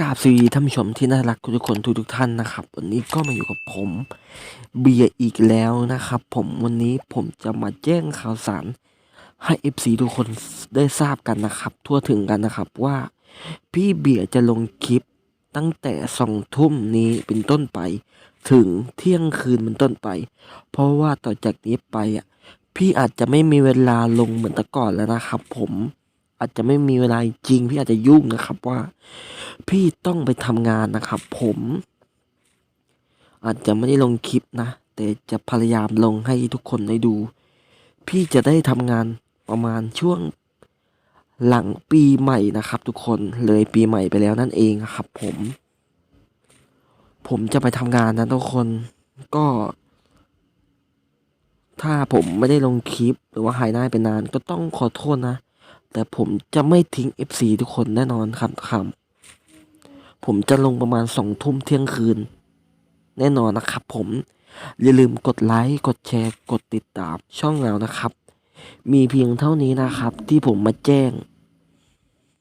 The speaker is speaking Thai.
กราบสวีท่านผู้ชมที่น่ารักทุกคนทุกทุกท่านนะครับ วันนี้ก็มาอยู่กับผมเบียร์อีกแล้วนะครับ ผมวันนี้ผมจะมาแจ้งข่าวสารให้ FC ทุกคนได้ทราบกันนะครับ ทั่วถึงกันนะครับว่าพี่เบียร์จะลงคลิปตั้งแต่สองทุ่มนี้เป็นต้นไป ถึงเที่ยงคืนเป็นต้นไป เพราะว่าต่อจากนี้ไปอะพี่อาจจะไม่มีเวลาลงเหมือนแต่ก่อนแล้วนะครับ ผม อาจจะไม่มีเวลาจริง พี่อาจจะยุ่งนะครับว่า พี่ต้องไปทำงานนะครับ ผม อาจจะไม่ได้ลงคลิปนะ แต่จะพยายามลงให้ทุกคนได้ดู พี่จะได้ทำงานประมาณช่วงหลังปีใหม่นะครับ ทุกคนเลยปีใหม่ไปแล้วนั่นเองครับ ผม ผมจะไปทำงานนะทุกคนก็ ถ้าผมไม่ได้ลงคลิปหรือว่าหายหน้าไปนานก็ต้องขอโทษนะ แต่ผมจะไม่ทิ้ง FC ทุกคนแน่นอนครับครับผมจะลงประมาณสองทุ่มเที่ยงคืน แน่นอนนะครับผม อย่าลืมกดไลค์กดแชร์ กดติดตามช่องเรานะครับ มีเพียงเท่านี้นะครับ ที่ผมมาแจ้ง